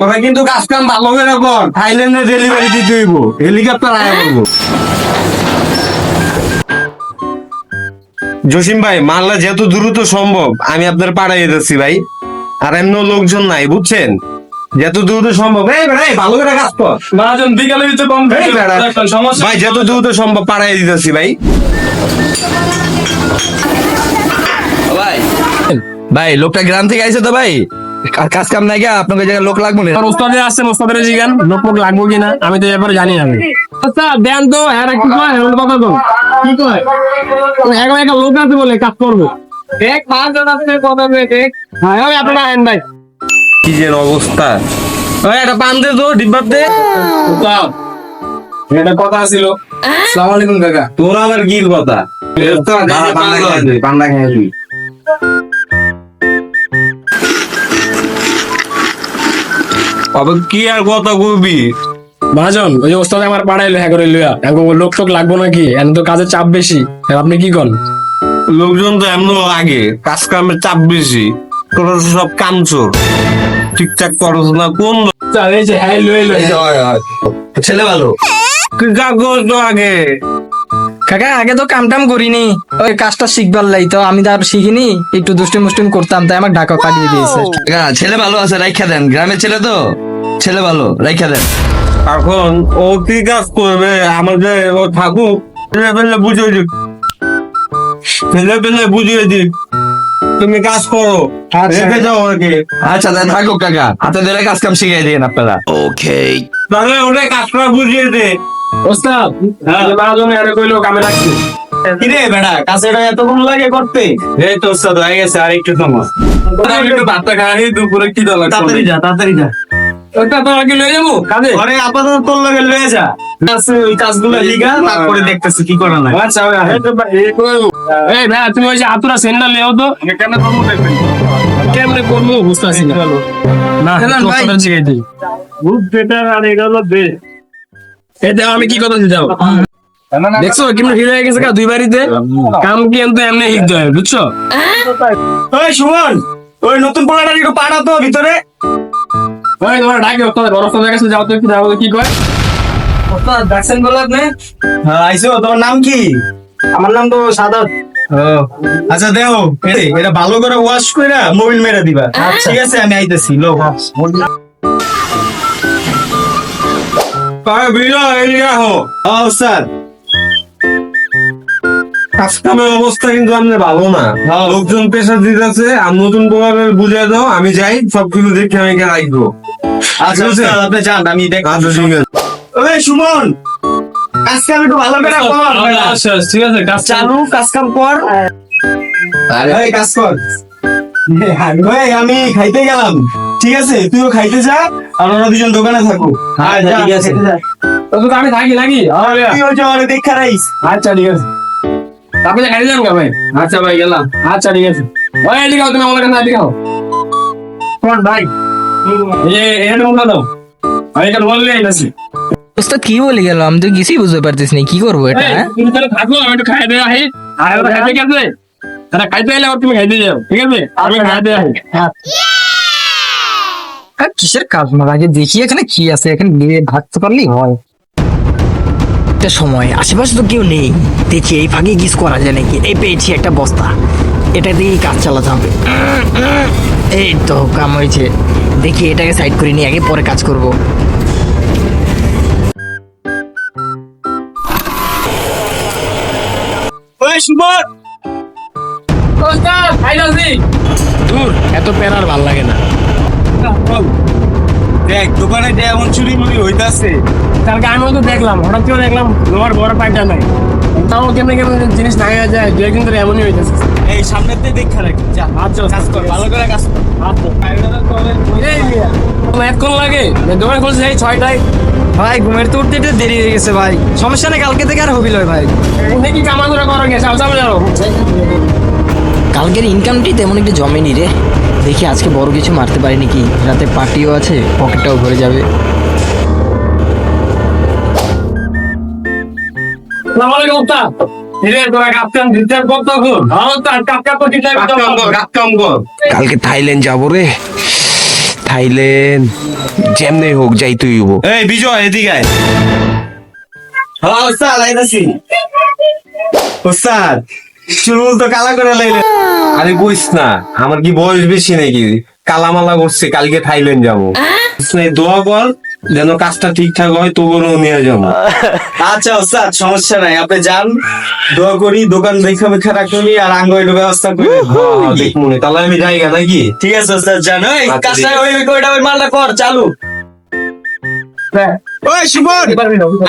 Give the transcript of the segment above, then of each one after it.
তবে কিন্তু কাজ কাম ভালো করে কর থাইল্যান্ডে ডেলিভারি দিতে হইব হেলিকপ্টার আয়া করব। জসিম ভাই মাল্লা যত দ্রুত সম্ভব আমি আপনার পাড়াই যাচ্ছি ভাই। আর এমন লোকজন নাই বুঝছেন? যত দ্রুত সম্ভব এই বেড়া, এই ভালো করে কাজ কর। মহাজন বিকালে দিতে কম সমস্যা। ভাই যত দ্রুত সম্ভব পাড়াই দিতেছি ভাই। ভাই ভাই লোকটা গ্রাম থেকে আইছে তো ভাই? কাজ কাম নাই গা আপনাকে জায়গায় লোক লাগবো না আর ওস্তাদে আসছেন ওস্তাদের জিগান লোক লোক লাগবো কিনা আমি তো এবার জানি না আচ্ছা দেন তো হ্যাঁ কি কয়? এমন কথা তো কি কয়? এখন একটা লোক আছে বলে কাজ করব। দেখ পাঁচ জন আছে কথা বলে দেখ। হ্যাঁ ওই আপনারা আইন ভাই। কি যে অবস্থা? ওই একটা পান দে তো ডিব্বার দে। এটা কথা ছিল সালাম আলাইকুম কাকা। তোর আবার কি কথা? পান্ডা খেয়ে আবার কি আর কথা কবি? মহাজন ওই যে ওস্তাদ আমার পাড়াইলো হ্যাঁ করে লইয়া এখন লোক টোক লাগবো নাকি? এখন তো কাজের চাপ বেশি। আপনি কি করেন লোকজন তো এমন আগে কাজ কামের চাপ বেশি। তোরা সব কামচোর। ঠিকঠাক করছ না কোন হ্যাঁ লই লই ছেলে ভালো। কাগজ তো আগে? কাকা আগে তো কাম টাম করিনি। ওই কাজটা শিখবার লাই তো আমি তো আর শিখিনি একটু দুষ্টুম মুষ্টুম করতাম তাই আমার ঢাকা কাটিয়ে দিয়েছে। কাকা ছেলে ভালো আছে রাইখা দেন। গ্রামের ছেলে তো? ছেলে ভালো রাইখা দেন। এখন ও কি কাজ করবে? আমাদের ও থাকুক ছেলে পেলে বুঝিয়ে দিক। ছেলে পেলে বুঝিয়ে দিক। তুমি কাজ করো রেখে যাও ওকে আচ্ছা দেন থাকুক কাকা হাতে ধরে কাজ কাম শিখাই দিন আপনারা। ওকে তাহলে ওটা কাজটা বুঝিয়ে দে। ওস্তাদ যে মহাজন কইলো কামে রাখছি। কিরে বেড়া কাছেটা এতক্ষণ লাগে করতে? এই তো স্যার হয়ে গেছে আর একটু সময়। একটু ভাতটা খাই দুপুরে কি দল তাড়াতাড়ি যা তাড়াতাড়ি যা। ওটা তো আগে লয়ে যাব? কাজে ঘরে আপাতত তোর লগে লয়ে যা। আছে ওই কাজগুলো লিগা তারপরে দেখতেছি কি করা লাগে। আচ্ছা এই ভাই তুমি ওই যে আতুরা সেন্ডা লেও তো। কেন করব দেখবেন? কেমনে করব বুঝতেছি না। না ভাই। বুঝ বেটার আর এটা হলো বে এই আমি কি কথা দিতাম? দেখছ কেমন হিরো হয়ে গেছে দুই বাড়িতে? কাম কি কিন্তু এমনি হিট হয় বুঝছ? ওই সুমন ওই নতুন পোলাটা একটু পাড়া তো ভিতরে। ওই তোমার ডাকে ওস্তাদ বড় ওস্তাদের কাছে যাও তো কি তো কি কয়। ডাকছেন বলে আপনি? হ্যাঁ আইসো তোমার নাম কি? আমার নাম তো সাদাত। আচ্ছা দেখো এটা ভালো করে ওয়াশ করে মোবিল মেরে দিবা। ঠিক আছে আমি আইতেছি লো বিলো এলিয়া হো আও স্যার। কাজকামের অবস্থা কিন্তু আমাদের ভালো না। লোকজন পেশা দিতেছে আর নতুন প্রভাবের বুঝে দাও আমি যাই সবকিছু দেখে আমি এখানে রাখব। আচ্ছা আপনি যান আমি দেখ আচ্ছা ঠিক আছে। ওই সুমন! কাজ কাম একটু ভালো করে কর আচ্ছা ঠিক আছে কাজ চালু কাজ কাম কর। এই কাজ কর। ওই আমি খাইতে গেলাম। ঠিক আছে তুইও খাইতে যা আর ওরা দুজন দোকানে থাকো আচ্ছা ঠিক আছে। আমি থাকি নাকি? দেখা রাইস। আচ্ছা ঠিক আছে। তারপরে খাই যান ভাই? আচ্ছা ভাই গেলাম। আচ্ছা ঠিক আছে। ওই এদিকে তুমি আমার কাছে এদিকে কোন ভাই এটা মুখা দাও। আমি এটা বললে আইতাছি ওস্তাদ কি বলে গেল আমি তো কিছুই বুঝতে পারতেছি না কি করব এটা হ্যাঁ? তুমি তাহলে থাকো আমি একটু খাই খাইতে গেছে? তারা খাইতে এলে আবার তুমি খাইতে যাও ঠিক আছে? আমি খাইতে আহি আর কিসের কাজ মারা আগে দেখি এখানে কি আছে এখানে গিয়ে ভাগতে পারলেই হয়। একটা সময় আশেপাশে তো কেউ নেই। দেখি এই ফাঁকে কিস করা যায় নাকি? এই পেয়েছি একটা বস্তা। এটা দিয়েই কাজ চালাতে হবে। এই তো কাম হয়েছে। দেখি এটাকে সাইড করে নিয়ে আগে পরে কাজ করব। ওই সুমন! দূর এত প্যারার ভালো লাগে না। দেখ দোকানে যে এমন চুরি মুড়ি হইতাছে। কালকে আমিও তো দেখলাম হঠাৎ করে দেখলাম লোহার বড় পাইটা নাই। তাও কেমন কেমন জিনিস হয়ে যায় দু একদিন ধরে এমনই হইতেছে। এই সামনেতে দেখা রাখি। যা আচ্ছা কাজ কর ভালো করে কাজ কর। এতক্ষণ লাগে? দোকান খুলছে এই ছয়টায়। ভাই ঘুমের তো উঠতে একটু দেরি হয়ে গেছে ভাই। সমস্যা নেই কালকে থেকে আর হবিল ভাই। দেখি কামাগুলো করো গেছে সামনে যাও। কালকের ইনকামটি তেমন একটু জমেনি রে। দেখি আজকে বড় কিছু মারতে পারি নাকি রাতে পার্টিও আছে পকেটটাও ভরে যাবে। হ্যাঁ কালকে থাইল্যান্ড যাব রে। থাইল্যান্ড যেমনি হোক যাইতেই হইব। এই বিজয় এদিকে হ্যাঁ ওস্তাদ আইতাছি। ওস্তাদ চুল তো কালা করে লাইলে। আরে কইস না আমার কি বয়স বেশি নাকি? কালামালা করছে কালকে থাইল্যান্ড যাব। দোয়া কর যেন কাজটা ঠিকঠাক হয় তোরও নিয়ে যাব। আচ্ছা ওস্তাদ সমস্যা নাই আপনি যান দোয়া করি দোকান দেখা মেখা রাখুনি আর আঙ্গ একটু ব্যবস্থা করি হ্যাঁ, মনে তাহলে আমি যাই গা নাকি? ঠিক আছে ওস্তাদ যান ওই আচ্ছা, কাজটা ওই ওইটা ওই মালটা কর চালু। ওই সুমন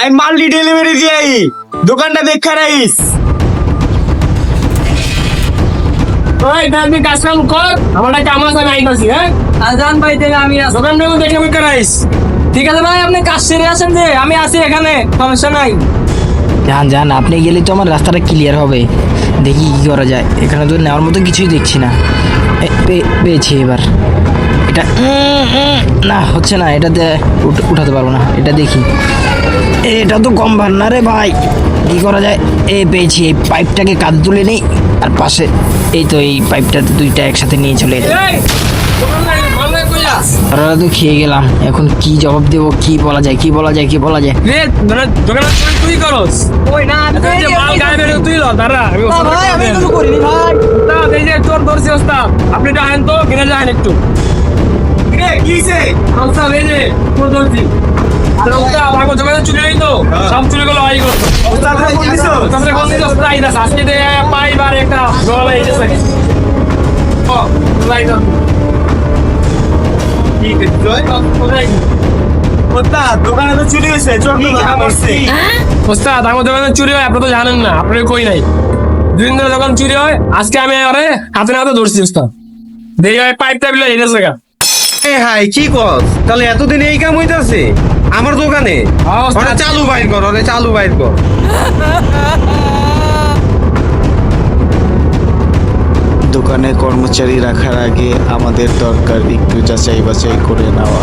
আমি মালটি ডেলিভারি দিয়ে আই দোকানটা দেখা রাইস ওই কর। আমি আইতাছি হ্যাঁ? আজান ভাই থেকে আমি আসি। দোকান থেকে দেখে আমি করাইস ঠিক আছে ভাই আপনি কাজ সেরে আসেন যে আমি আছি এখানে সমস্যা নাই। যান যান আপনি গেলে তো আমার রাস্তাটা ক্লিয়ার হবে। দেখি কি করা যায়। এখানে তো নেওয়ার মতো কিছুই দেখছি না। পেয়েছি এবার। এটা না হচ্ছে না এটাতে উঠ- উঠাতে পারব না। এটা দেখি। এটা তো কম ভার না রে ভাই। কি করা যায়? এ পেয়েছি এই পাইপটাকে কাঁধে তুলে নেই। আর পাশে এই তো এই পাইপটাতে দুইটা একসাথে নিয়ে চলে ওরা তো খেয়ে গেলাম। এখন কি জবাব দেবো? কি বলা যায়? কি বলা যায়? কি বলা যায়? তুই করস। ওই না এই যে মাল গায়ে বেরিয়ে তুই ল দাঁড়া আমি। করিনি ভাই। এই যে চোর ধরছি ওস্তাদ আপনি যাহেন তো কিনে যাহেন একটু। এই যে চোর ধরছি। দোকানে চুরি হই সব চুরি গুলো আই করতো ওস্তাদ কোন দিছো? তারপরে কোন দিন ওস্তাদ আইতাছে আজকে দে পাই একটা গলা এই যে ও লাইট ঠিক আছে ওস্তাদ দোকানে তো চুরি হয়েছে চোর তো ধরা পড়ছে। ওস্তাদ আমার দোকানে চুরি হয় আপনি তো জানেন না আপনি কই নাই? দুদিন ধরে দোকান চুরি হয় আজকে আমি আরে হাতে নাতে ধরছি ওস্তাদ। দেখি ভাই পাইপ টাইপ এটা এ হাই কি কর তাহলে এতদিন এই কাম হইতাছে? আমার দোকানে? ওরে চালু বাইর কর ওরে চালু বাইর কর। দোকানে কর্মচারী রাখার আগে আমাদের দরকার একটু যাচাই বাছাই করে নেওয়া।